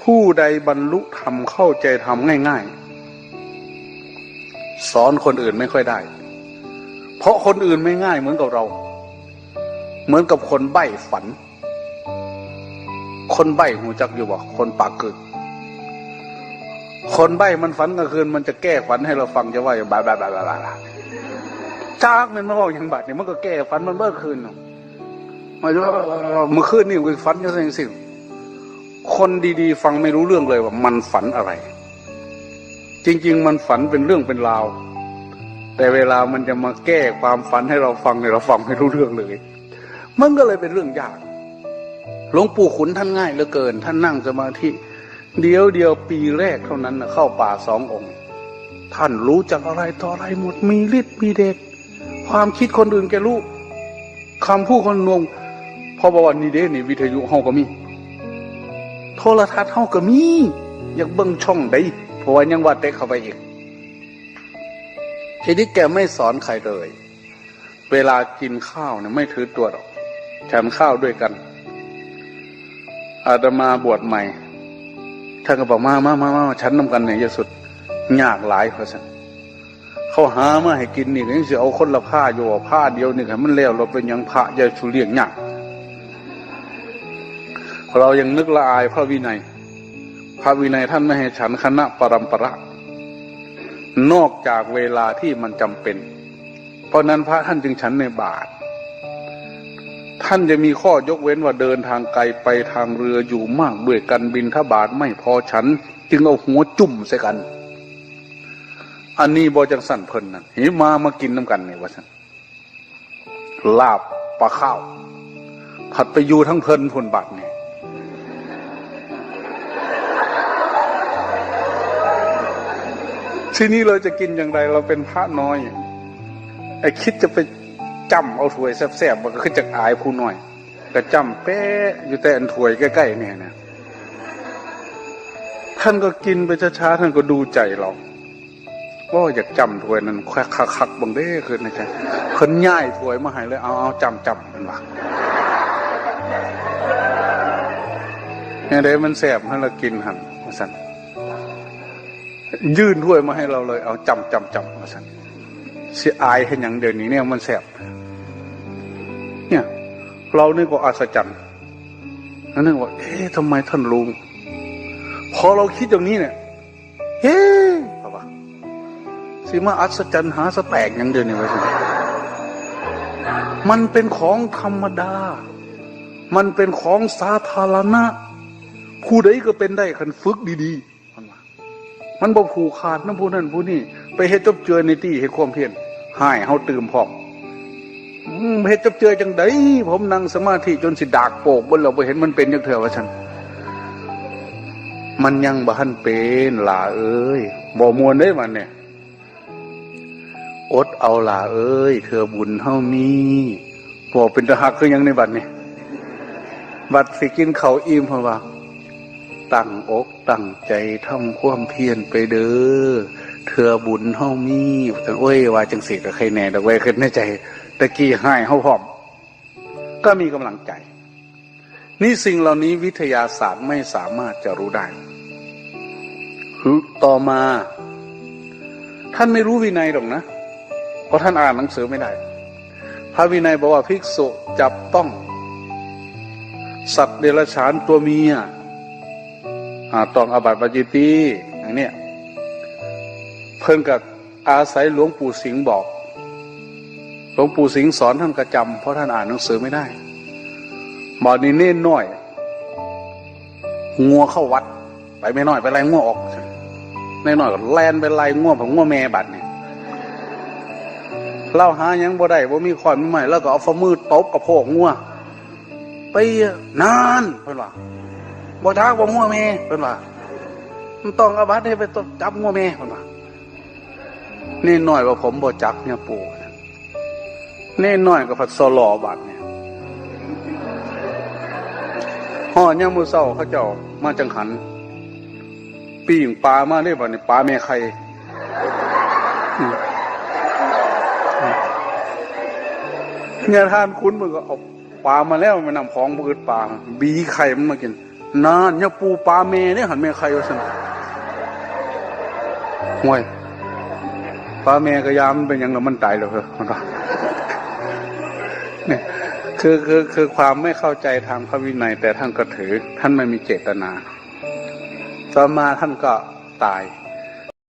ผู้ใดบรรลุธรรมเข้าใจธรรมง่าย ๆ สอนคนอื่นไม่ค่อยได้ เพราะคนอื่นไม่ง่ายเหมือนกับเรา เหมือนกับคนใบ้ฝัน คนใบ้หูจักอยู่บ่คนปากกึก คนใบ้มันฝันกลางคืนมันจะแก้ฝันให้เราฟังจะว่าอย่างบาบาบาบาบาจากมันมาบอกอย่างบัดเนี่ยมันก็แก้ฝันมันเมื่อคืนน่ะมาดูเมื่อคืนนี่มันฝันจะสิ่งสิ่ง คนดีๆ ฟังไม่รู้เรื่องเลยว่ามันฝันอะไร จริง ๆ มันฝันเป็นเรื่องเป็นราว แต่เวลามันจะมาแก้ความฝันให้เราฟังเนี่ยเราฟังไม่รู้เรื่องเลย มันก็เลยเป็นเรื่องยาก หลวงปู่ขุนท่านง่ายเหลือเกิน ท่านนั่งสมาธิเดียวเดียวปีแรกเท่านั้นเข้าป่าสององค์ ท่านรู้จักอะไรต่ออะไรหมดมีฤทธิ์มีเดชความคิดคนอื่นแกรู้คำพูดคนนงพอบอกว่านี่เด้นี่วิทยุเฮาก็มี โทรทัศน์เฮาก็มี อยากเบิ่งช่องใดเพราะว่ายังว่าเต็กเข้าไปอีก ทีนี้แกไม่สอนใครเลย เวลากินข้าวเนี่ยไม่ถือตัวหรอกฉันข้าวด้วยกัน อาตมาบวชใหม่ท่านก็บอกมามามามาฉันนำกันเนี่ยเยอะสุดยากหลายเพราะฉะนั้นเขาหามาให้กินนี่ก็ยังเสิเอาคนละผ้าอยู่ผ้าเดียวนี่ค่ะมันแล้วเราเป็นยังพระยาชุเลียงยาก เรายังนึกละอายพระวินัย พระวินัยท่านไม่ให้ฉันคณะปรัมประ นอกจากเวลาที่มันจำเป็น เพราะนั้นพระท่านจึงฉันในบาท ท่านจะมีข้อยกเว้นว่าเดินทางไกลไปทางเรืออยู่มากด้วยกันบินทบาทไม่พอฉัน จึงเอาหัวจุ่มใส่กัน อันนี้บอจังสั่นเพลินนั่นหิมามากินน้ำกันเนี่ยว่าสันลาบปลาข้าวผัดไปอยู่ทั้งเพลินพนบัตรเนี่ย ทีนี้เราจะกินอย่างไร เราเป็นพระน้อย ไอ้คิดจะไปจำเอาถ้วยแซ่บๆมันก็คือจะอายผู้น้อยก็จำแป๊ะอยู่แต่อันถ้วยใกล้ๆเนี่ยนะท่านก็กินไปช้าๆท่านก็ดูใจเราว่าอยากจำถ้วยนั้นคักๆบังเด้คือนะจ๊ะเพิ่นย่ายถ้วยมาให้เลยเอาเอาจำจำเป็นว่าเนี่ยเด้มันแซ่บให้เรากินหันมาสั่น ยื่นถ้วยมาให้เราเลย เอาจำจำจำมาสั่นเสียอายให้อย่างเดี๋ยวนี้เนี่ยมันแสบเนี่ย เรานี่ก็อัศจรรย์นั่นนึกว่า เอ๊ะทำไมท่านรู้พอเราคิดอย่างนี้เนี่ยเฮ้ปะวสิมาอัศจรรย์หาสแตกอย่างเดียวนี่ไว้สิมันเป็นของธรรมดา มันเป็นของสาธารณะ ผู้ใดก็เป็นได้คันฝึกดี ๆ มันบ่ผูกขาดน้ำผู้นั้นผู้นี้ไปเฮ็ดจบเจือในที่เฮ็ดความเพียรหายเฮาตื่มพร้อมเฮ็ดจบเจือจังไดผมนั่งสมาธิจนสิดากโปกบนเราไปเห็นมันเป็นจังเถอะว่าฉันมันยังบ่ทันเป็นหล่าเอ้ยบ่มวนได้มันเนี่ยอดเอาหล่าเอ้ยเธอบุญเฮามีบ่เป็นตะหักคือยังในบัดนี้บัดสิกินเขาอิ่มเพราะว่า ตั้งอกตั้งใจทำความเพียรไปเด้อเธอบุญเฮามีแต่โอ้ยว่าจังสิก็ใครแน่ดอกไว้ขึ้นในใจตะกี้ให้เฮาพร้อม ก็มีกำลังใจ นี่สิ่งเหล่านี้วิทยาศาสตร์ไม่สามารถจะรู้ได้ต่อมา ท่านไม่รู้วินัยหรอกนะ เพราะท่านอ่านหนังสือไม่ได้ พระวินัยบอกว่าภิกษุจับต้อง สัตว์เดรัจฉานตัวเมีย ต้องอาบัติปาจิตีอย่างเนี้ยเพิ่นกับอาศัยหลวงปู่สิงห์บอก หลวงปู่สิงห์สอนท่านกระจำเพราะท่านอ่านหนังสือไม่ได้บอกนี่เน้นน้อย งัวเข้าวัด ไปไม่น้อยไปไล่งัวออกในน้อยก็แลนไปไล่งัวผมงัวแม่บัดเนี่ยเล่าหายังบ่ได้บ่มีขอนมีใหม่แล้วก็เอาฝ่ามือตบกระโพกงัวไปนานเพิ่นว่า บ่ทักบ่งัวแม่เพิ่นว่ามันต้องอาบัติให้ไปจับงัวแม่เพิ่นว่านี่น้อยว่าผมบ่จักเนี่ยปู่นี่น้อยก็พัดสลอบัดเนี่ยห่อยามมื้อเช้าเขาเจ้ามาจังหันปิ้งปลามาได้บัดนี้ปลาแม่ไข่เนี่ยท่านคุณมึงก็เอาปลามาแล้วมันนำของพืดปลาบีไข่มันมากิน นานยังปูปลาเมเนี่ยหันเมใครวะสันห่วยปลาเมกระยามเป็นยังแล้วมันตายแล้วเหรอมันว่าเนี่ยคือคือคือความไม่เข้าใจทางพระวินัย แต่ท่านก็ถือ ท่านไม่มีเจตนาต่อมาท่านก็ตาย